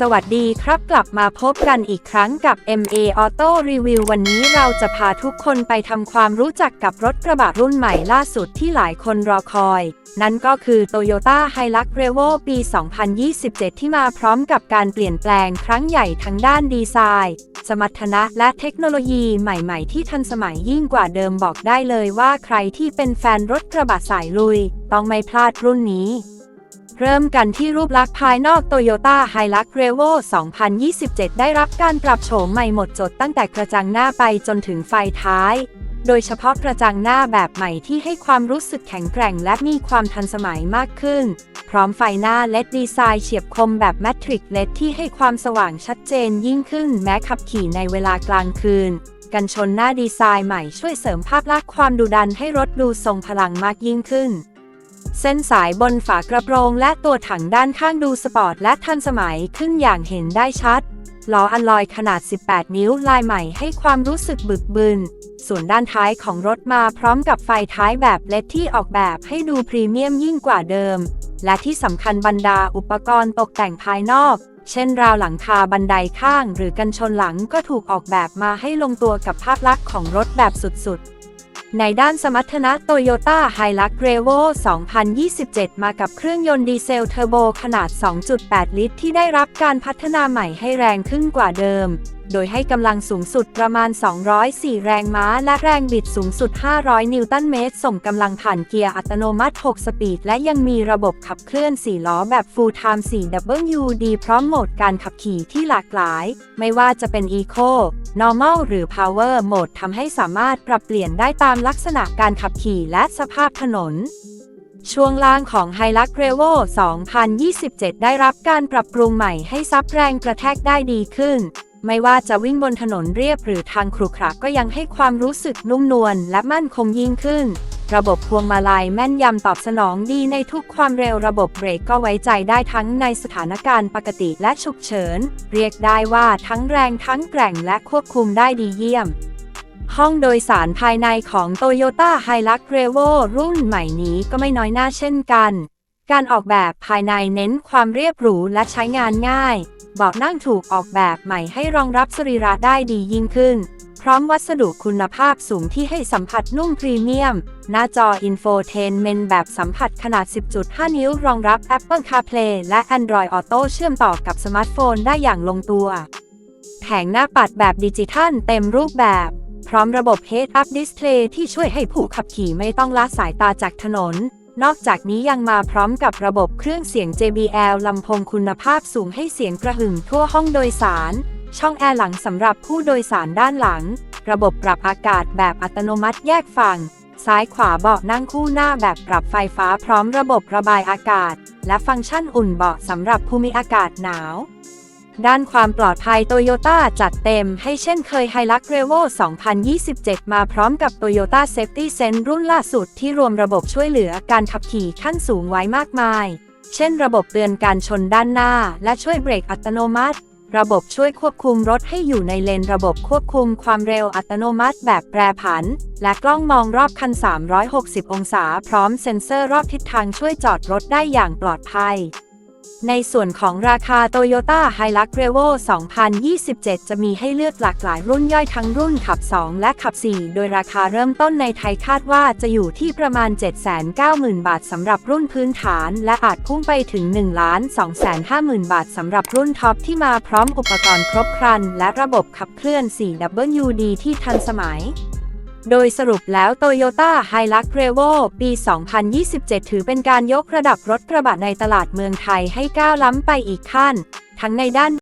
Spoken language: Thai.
สวัสดีครับกลับมาพบกันอีกครั้งกับ MA Auto Review วันนี้เราจะพาทุกคนไปทำความรู้จักกับรถกระบะรุ่นใหม่ล่าสุดที่หลายคนรอคอย นั่นก็คือ Toyota Hilux Revo ปี 2027 ที่มาพร้อมกับการเปลี่ยนแปลงครั้งใหญ่ทั้งด้านดีไซน์ สมรรถนะและเทคโนโลยีใหม่ๆ ที่ทันสมัยยิ่งกว่าเดิมบอกได้เลยว่าใครที่เป็นแฟนรถกระบะสายลุย ต้องไม่พลาดรุ่นนี้ เริ่มกันที่รูปลักษณ์ภายนอก Toyota Hilux Revo 2027 ได้รับการปรับโฉมใหม่หมดจดตั้งแต่กระจังหน้าไปจนถึงไฟท้าย โดยเฉพาะกระจังหน้าแบบใหม่ที่ให้ความรู้สึกแข็งแกร่งและมีความทันสมัยมากขึ้น พร้อมไฟหน้า LED ดีไซน์เฉียบคมแบบแมทริก LED ที่ให้ความสว่างชัดเจนยิ่งขึ้นแม้ขับขี่ในเวลากลางคืน กันชนหน้าดีไซน์ใหม่ช่วยเสริมภาพลักษณ์ความดุดันให้รถดูทรงพลังมากยิ่งขึ้น เส้นสายบนฝากระโปรงและตัวถังด้านข้างดูสปอร์ตและทันสมัยขึ้นอย่างเห็นได้ชัด ล้ออัลลอยขนาด 18 นิ้วลายใหม่ให้ความรู้สึกบึกบึน ส่วนด้านท้ายของรถมาพร้อมกับไฟท้ายแบบเลดที่ออกแบบให้ดูพรีเมียมยิ่งกว่าเดิม และที่สำคัญบรรดาอุปกรณ์ตกแต่งภายนอก เช่นราวหลังคาบันไดข้าง หรือกันชนหลังก็ถูกออกแบบมาให้ลงตัวกับภาพลักษณ์ของรถแบบสุดๆ ในด้านสมรรถนะ Toyota Hilux Revo 2027 มากับเครื่องยนต์ดีเซลเทอร์โบขนาด 2.8 ลิตร ที่ได้รับการพัฒนาใหม่ให้แรงขึ้นกว่าเดิม โดยให้กำลังสูงสุดประมาณ 204 แรงม้า และแรงบิดสูงสุด 500 นิวตันเมตร ส่งกำลังผ่านเกียร์อัตโนมัติ 6 สปีด และยังมีระบบขับเคลื่อน 4 ล้อแบบ Full Time 4WD พร้อมโหมดการขับขี่ที่หลากหลาย ไม่ว่าจะเป็น Eco Normal หรือ Power Mode ทำให้สามารถปรับเปลี่ยนได้ตามลักษณะการขับขี่และสภาพถนนช่วงล่างของ Hilux Revo 2027 ได้รับการปรับปรุงใหม่ให้ซับแรงกระแทกได้ดีขึ้น ไม่ว่าจะวิ่งบนถนนเรียบหรือทางขรุขระก็ยังให้ความรู้สึกนุ่มนวลและมั่นคงยิ่งขึ้น ระบบพวงมาลัยแม่นยำตอบสนองดีในทุกความเร็วระบบเบรกก็ไว้ใจได้ทั้งในสถานการณ์ปกติและฉุกเฉิน เรียกได้ว่าทั้งแรงทั้งแกร่งและควบคุมได้ดีเยี่ยมห้องโดยสารภายในของ Toyota Hilux Revo รุ่นใหม่นี้ก็ไม่น้อยหน้าเช่นกัน การออกแบบภายในเน้นความเรียบหรูและใช้งานง่าย เบาะนั่งถูกออกแบบใหม่ให้รองรับสรีระได้ดียิ่งขึ้น พร้อมวัสดุคุณภาพสูงที่ให้สัมผัสนุ่มพรีเมียม หน้าจอ Infotainment แบบสัมผัสขนาด 10.5 นิ้ว รองรับ Apple CarPlay และ Android Auto เชื่อมต่อกับสมาร์ทโฟนได้อย่างลงตัว แผงหน้าปัดแบบดิจิทัลเต็มรูปแบบ พร้อมระบบ Head-Up Display ที่ช่วยให้ผู้ขับขี่ไม่ต้องละสายตาจากถนน นอกจากนี้ยังมาพร้อมกับระบบเครื่องเสียง JBL ลำโพงคุณภาพสูงให้เสียงกระหึ่มทั่วห้องโดยสาร ช่องแอร์หลังสำหรับผู้โดยสารด้านหลัง ระบบปรับอากาศแบบอัตโนมัติแยกฝั่ง ซ้ายขวาเบาะนั่งคู่หน้าแบบปรับไฟฟ้าพร้อมระบบระบายอากาศ และฟังก์ชันอุ่นเบาะสำหรับภูมิอากาศหนาว ด้านความปลอดภัยโตโยต้าจัดเต็มให้เช่นเคย Hilux Revo 2027 มาพร้อมกับ Toyota Safety Sense รุ่นล่าสุดที่รวมระบบช่วยเหลือการขับขี่ขั้นสูงไว้มากมาย เช่นระบบเตือนการชนด้านหน้า และช่วยเบรกอัตโนมัติ ระบบช่วยควบคุมรถให้อยู่ในเลนระบบควบคุมความเร็วอัตโนมัติแบบแปรผัน และกล้องมองรอบคัน 360 องศา พร้อมเซ็นเซอร์รอบทิศทางช่วยจอดรถได้อย่างปลอดภัย ในส่วนของราคา Toyota Hilux Revo 2027 จะมีให้เลือกหลากหลายรุ่นย่อยทั้งรุ่นขับ 2 และขับ 4 โดยราคาเริ่มต้นในไทยคาดว่าจะอยู่ที่ประมาณ 790,000 บาทสำหรับรุ่นพื้นฐาน และอาจพุ่งไปถึง 1,250,000 บาทสำหรับรุ่นท็อปที่มาพร้อมอุปกรณ์ครบครัน และระบบขับเคลื่อน 4WD ที่ทันสมัย โดยสรุปแล้ว Toyota Hilux Revo ปี 2027 ถือเป็นการยกระดับรถกระบะในตลาดเมืองไทยให้ก้าวล้ำไปอีกขั้น ทั้งในด้าน